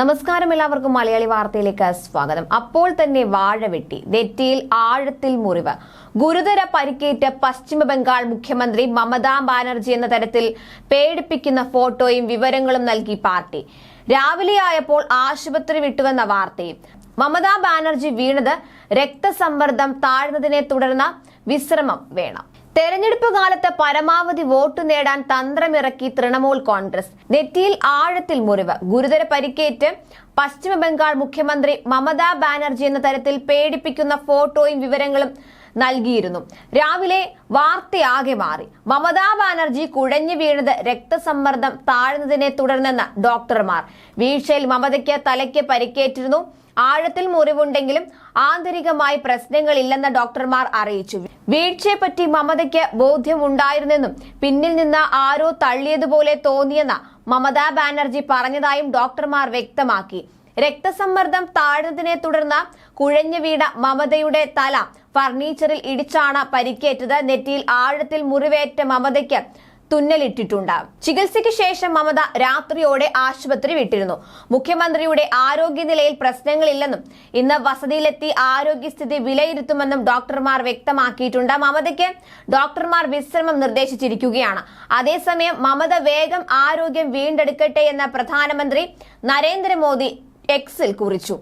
നമസ്കാരം എല്ലാവർക്കും മലയാളി വാർത്തയിലേക്ക് സ്വാഗതം. അപ്പോൾ തന്നെ വാഴ വെട്ടി. നെറ്റിയിൽ ആഴത്തിൽ മുറിവ്. ഗുരുതര പരിക്കേറ്റ പശ്ചിമ ബംഗാൾ മുഖ്യമന്ത്രി മമതാ ബാനർജി എന്ന തരത്തിൽ പേടിപ്പിക്കുന്ന ഫോട്ടോയും വിവരങ്ങളും നൽകി പാർട്ടി. രാവിലെയായപ്പോൾ ആശുപത്രി വിട്ടുവെന്ന വാർത്തയും. മമതാ ബാനർജി വീണത് രക്തസമ്മർദ്ദം താഴ്ന്നതിനെ തുടർന്ന് വിശ്രമം വേണം. തെരഞ്ഞെടുപ്പ് കാലത്ത് പരമാവധി വോട്ട് നേടാൻ തന്ത്രമിറക്കി തൃണമൂൽ കോൺഗ്രസ്. നെറ്റിയിൽ ആഴത്തിൽ മുറിവ്. ഗുരുതര പരിക്കേറ്റ് പശ്ചിമ ബംഗാൾ മുഖ്യമന്ത്രി മമതാ ബാനർജി എന്ന തരത്തിൽ പേടിപ്പിക്കുന്ന ഫോട്ടോയും വിവരങ്ങളും നൽകിയിരുന്നു. രാവിലെ വാർത്തയാകെ മാറി. മമതാ ബാനർജി കുഴഞ്ഞു വീണത് രക്തസമ്മർദ്ദം താഴ്ന്നതിനെ തുടർന്നെന്ന് ഡോക്ടർമാർ. വീഴ്ചയിൽ മമതയ്ക്ക് തലയ്ക്ക് പരിക്കേറ്റിരുന്നു. ആഴത്തിൽ മുറിവുണ്ടെങ്കിലും ആന്തരികമായി പ്രശ്നങ്ങളില്ലെന്ന് ഡോക്ടർമാർ അറിയിച്ചു. വീഴ്ചയെപ്പറ്റി മമതയ്ക്ക് ബോധ്യമുണ്ടായിരുന്നെന്നും പിന്നിൽ നിന്ന് ആരോ തള്ളിയതുപോലെ തോന്നിയെന്ന മമതാ ബാനർജി പറഞ്ഞതായും ഡോക്ടർമാർ വ്യക്തമാക്കി. രക്തസമ്മർദ്ദം താഴ്ന്നതിനെ തുടർന്ന് കുഴഞ്ഞു വീണ മമതയുടെ തല ഫർണിച്ചറിൽ ഇടിച്ചാണ് പരിക്കേറ്റത്. നെറ്റിയിൽ ആഴത്തിൽ മുറിവേറ്റ മമതയ്ക്ക് തുന്നലിട്ടിട്ടുണ്ട്. ചികിത്സയ്ക്ക് ശേഷം മമത രാത്രിയോടെ ആശുപത്രി വിട്ടിരുന്നു. മുഖ്യമന്ത്രിയുടെ ആരോഗ്യനിലയിൽ പ്രശ്നങ്ങളില്ലെന്നും ഇന്ന് വസതിയിലെത്തി ആരോഗ്യസ്ഥിതി വിലയിരുത്തുമെന്നും ഡോക്ടർമാർ വ്യക്തമാക്കിയിട്ടുണ്ട്. മമതയ്ക്ക് ഡോക്ടർമാർ വിശ്രമം നിർദ്ദേശിച്ചിരിക്കുകയാണ്. അതേസമയം മമത വേഗം ആരോഗ്യം വീണ്ടെടുക്കട്ടെ എന്ന് പ്രധാനമന്ത്രി നരേന്ദ്രമോദി എക്സിൽ കുറിച്ചു.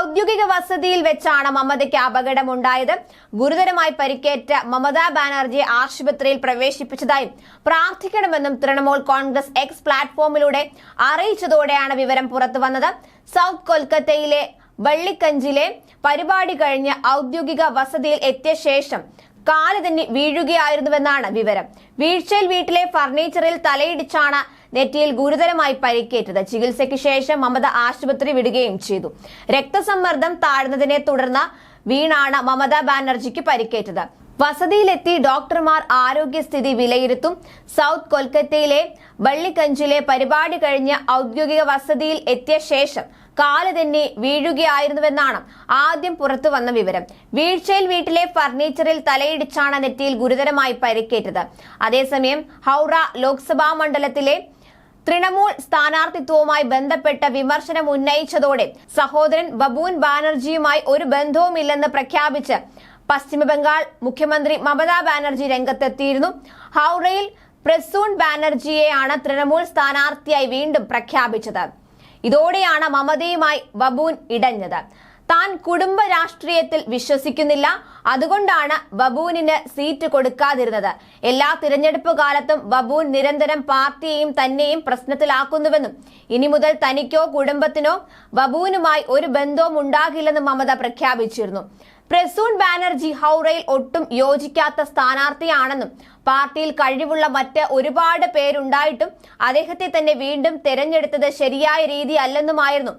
ഔദ്യോഗിക വസതിയിൽ വെച്ചാണ് മമതയ്ക്ക് അപകടമുണ്ടായത്. ഗുരുതരമായി പരിക്കേറ്റ മമതാ ബാനർജിയെ ആശുപത്രിയിൽ പ്രവേശിപ്പിച്ചതായും പ്രാർത്ഥിക്കണമെന്നും തൃണമൂൽ കോൺഗ്രസ് എക്സ് പ്ലാറ്റ്ഫോമിലൂടെ അറിയിച്ചതോടെയാണ് വിവരം പുറത്തു വന്നത്. സൗത്ത് കൊൽക്കത്തയിലെ വള്ളിക്കഞ്ചിലെ പരിപാടി കഴിഞ്ഞ് ഔദ്യോഗിക വസതിയിൽ എത്തിയ ശേഷം കാൽ തന്നെ വീഴുകയായിരുന്നുവെന്നാണ് വിവരം. വീഴ്ചയിൽ വീട്ടിലെ ഫർണിച്ചറിൽ തലയിടിച്ചാണ് നെറ്റിയിൽ ഗുരുതരമായി പരിക്കേറ്റത്. ചികിത്സയ്ക്ക് ശേഷം മമത ആശുപത്രി വിടുകയും ചെയ്തു. രക്തസമ്മർദ്ദം താഴ്ന്നതിനെ തുടർന്ന് വീണാണ് മമത ബാനർജിക്ക് പരിക്കേറ്റത്. വസതിയിലെത്തി ഡോക്ടർമാർ ആരോഗ്യസ്ഥിതി വിലയിരുത്തും. സൗത്ത് കൊൽക്കത്തയിലെ വള്ളിക്കഞ്ചിലെ പരിപാടി കഴിഞ്ഞ് ഔദ്യോഗിക വസതിയിൽ എത്തിയ ശേഷം കാൽ തന്നെ വീഴുകയായിരുന്നുവെന്നാണ് ആദ്യം പുറത്തു വന്ന വിവരം. വീഴ്ചയിൽ വീട്ടിലെ ഫർണിച്ചറിൽ തലയിടിച്ചാണ് നെറ്റിയിൽ ഗുരുതരമായി പരിക്കേറ്റത്. അതേസമയം ഹൗറ ലോക്സഭാ മണ്ഡലത്തിലെ തൃണമൂൽ സ്ഥാനാർത്ഥിത്വവുമായി ബന്ധപ്പെട്ട വിമർശനം ഉന്നയിച്ചതോടെ സഹോദരൻ ബബൂൻ ബാനർജിയുമായി ഒരു ബന്ധവുമില്ലെന്ന് പ്രഖ്യാപിച്ച് പശ്ചിമബംഗാൾ മുഖ്യമന്ത്രി മമതാ ബാനർജി രംഗത്തെത്തിയിരുന്നു. ഹൗറയിൽ പ്രസൂൺ ബാനർജിയെയാണ് തൃണമൂൽ സ്ഥാനാർത്ഥിയായി വീണ്ടും പ്രഖ്യാപിച്ചത്. ഇതോടെയാണ് മമതയുമായി ബബൂൻ ഇടഞ്ഞത്. താൻ കുടുംബ രാഷ്ട്രീയത്തിൽ വിശ്വസിക്കുന്നില്ല. അതുകൊണ്ടാണ് ബബൂനിന് സീറ്റ് കൊടുക്കാതിരുന്നത്. എല്ലാ തിരഞ്ഞെടുപ്പ് കാലത്തും ബബൂൻ നിരന്തരം പാർട്ടിയെയും തന്നെയും പ്രശ്നത്തിലാക്കുന്നുവെന്നും ഇനി മുതൽ തനിക്കോ കുടുംബത്തിനോ ബബൂനുമായി ഒരു ബന്ധവും ഉണ്ടാകില്ലെന്നും മമത പ്രഖ്യാപിച്ചിരുന്നു. പ്രസൂൺ ബാനർജി ഹൗറയിൽ ഒട്ടും യോജിക്കാത്ത സ്ഥാനാർത്ഥിയാണെന്നും പാർട്ടിയിൽ കഴിവുള്ള മറ്റ് ഒരുപാട് പേരുണ്ടായിട്ടും അദ്ദേഹത്തെ തന്നെ വീണ്ടും തെരഞ്ഞെടുത്തത് ശരിയായ രീതി അല്ലെന്നുമായിരുന്നു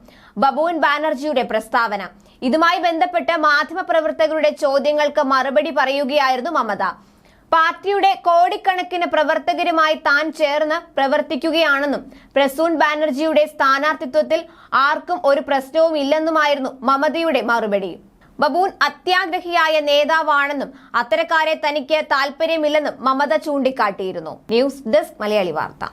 ബബൂൻ ബാനർജിയുടെ പ്രസ്താവന. ഇതുമായി ബന്ധപ്പെട്ട് മാധ്യമപ്രവർത്തകരുടെ ചോദ്യങ്ങൾക്ക് മറുപടി പറയുകയായിരുന്നു മമത. പാർട്ടിയുടെ കോടിക്കണക്കിന് പ്രവർത്തകരുമായി താൻ ചേർന്ന് പ്രവർത്തിക്കുകയാണെന്നും പ്രസൂൺ ബാനർജിയുടെ സ്ഥാനാർത്ഥിത്വത്തിൽ ആർക്കും ഒരു പ്രശ്നവും ഇല്ലെന്നുമായിരുന്നു മമതയുടെ മറുപടി. ബബൂൺ അത്യാഗ്രഹിയായ നേതാവാണെന്നും അത്തരക്കാരെ തനിക്ക് താല്പര്യമില്ലെന്നും മമത ചൂണ്ടിക്കാട്ടിയിരുന്നു. ന്യൂസ് ഡെസ്ക് മലയാളി വാർത്ത.